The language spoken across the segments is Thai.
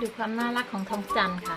ดูความน่ารักของทองจันทร์ค่ะ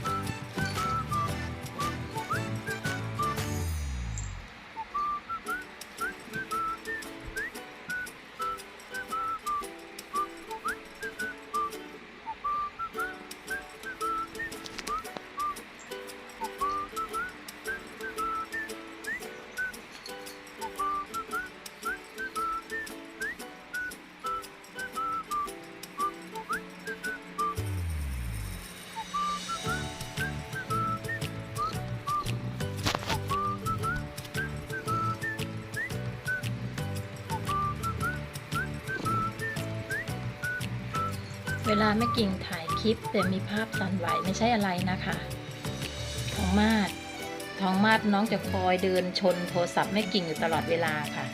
เวลาแม่กิ่งถ่ายคลิปแต่มีภาพสั่นไหวไม่ใช่อะไรนะคะทองมาดทองมาดน้องจะคอยเดินชนโทรศัพท์แม่กิ่งอยู่ตลอดเวลาค่ะ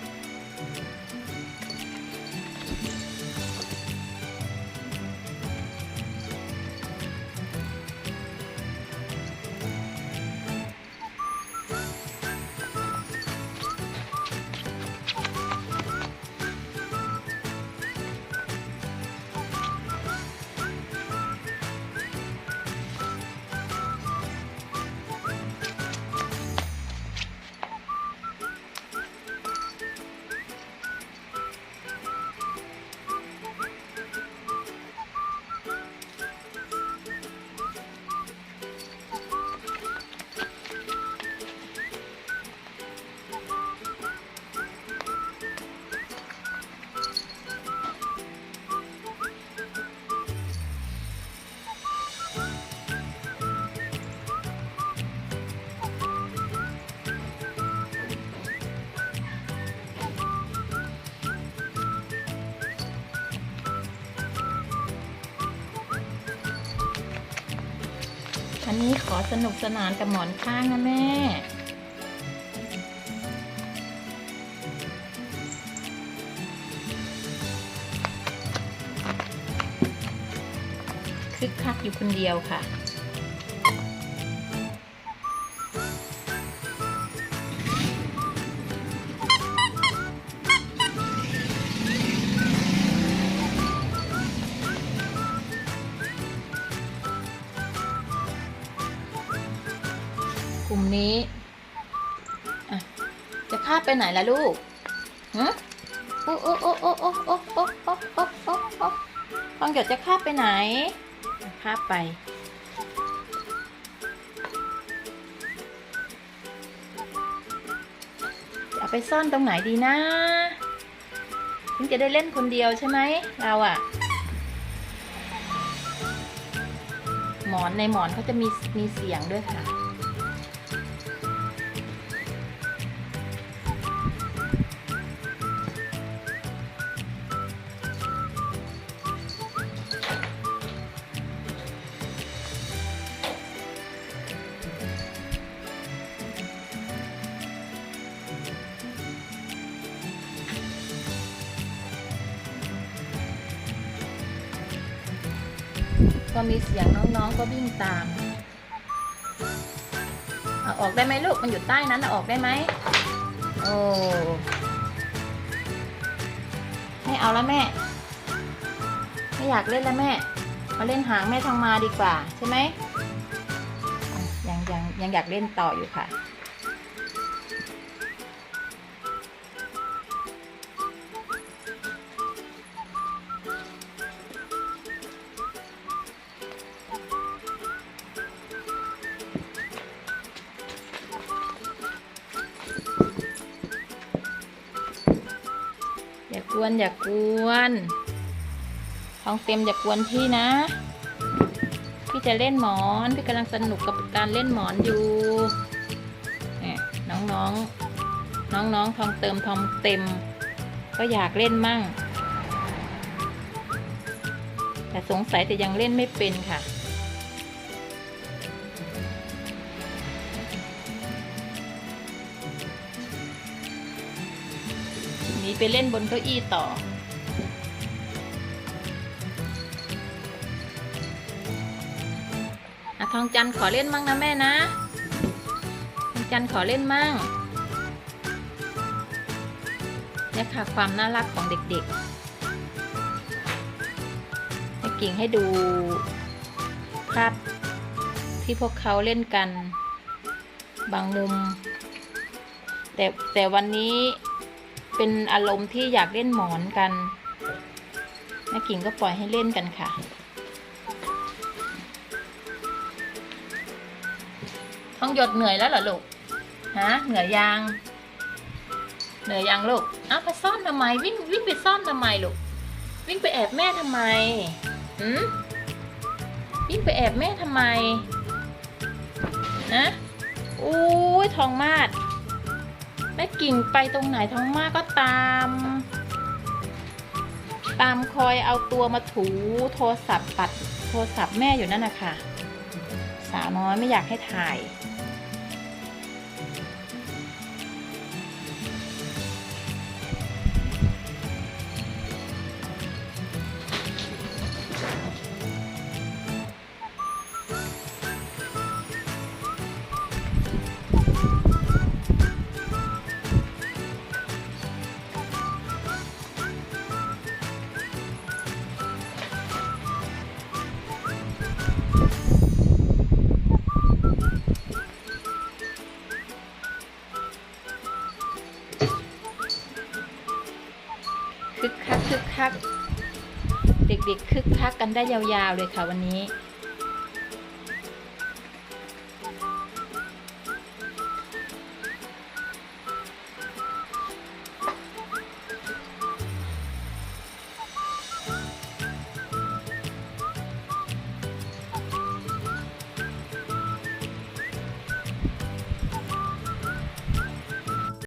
อันนี้ขอสนุกสนานกับหมอนข้างนะแม่ คึกคักอยู่คนเดียวค่ะ กลุ่มนี้ะจะข้าบไปไหนล่ะลูกฮะโอ้โอ้โอ้โอ้โอ้โอ้โอ้โอ้โอ้โอ้โอ้ทองหยดจะข้าบไปไหนข้าบไป จะเอไปซ่อนตรงไหนดีนะถึงจะได้เล่นคนเดียวใช่ไหมเราอะหมอนในหมอนเขาจะมีมีเสียงด้วยค่ะ อมีเสียงน้องๆก็วิ่งตามเอาออกได้ไหมลูกมันอยู่ใต้นั้นเอาออกได้ไหมโอ้ไม่เอาแล้วแม่ ไม่อยากเล่นแล้วแม่ มาเล่นหางแม่ทองมาดีกว่าใช่ไหมยังยังยังอยากเล่นต่ออยู่ค่ะ อย่ากวนอย่ากวนทองเต็มอย่ากวนพี่นะ พี่จะเล่นหมอน พี่กำลังสนุกกับการเล่นหมอนอยู่เนี่ยน้องๆ น้องๆทองเติมทองเต็ม ก็อยากเล่นมั่ง แต่สงสัยแต่ยังเล่นไม่เป็นค่ะ นีไปเล่นบนเก้าอี้ต่ออะทองจันขอเล่นมั่งนะแม่นะ ทองจันขอเล่นมั่งเนี่ยค่ะความน่ารักของเด็กๆแม่กิ่งให้ดูภาพที่พวกเขาเล่นกันบางมุมแต่แต่วันนี้ เป็นอารมณ์ที่อยากเล่นหมอนกันแม่กิ่งก็ปล่อยให้เล่นกันค่ะ ท้องหยดเหนื่อยแล้วเหรอลูก ฮะ เหนื่อยยัง เหนื่อยยังลูก อ้าวไปซ่อนทำไม วิ่งวิ่งไปซ่อนทำไมลูก วิ่งไปแอบแม่ทำไมหืมวิ่งไปแอบแม่ทำไม นะอุ้ยทองมาด แม่กิ่งไปตรงไหนทองมากก็ตาม ตามคอยเอาตัวมาถูโทรศัพท์ปัดโทรศัพท์แม่อยู่นั่นนะคะสาวน้อยไม่อยากให้ถ่าย คึกคักคึกคัก เด็กๆคึกคักกันได้ยาวๆเลยค่ะวันนี้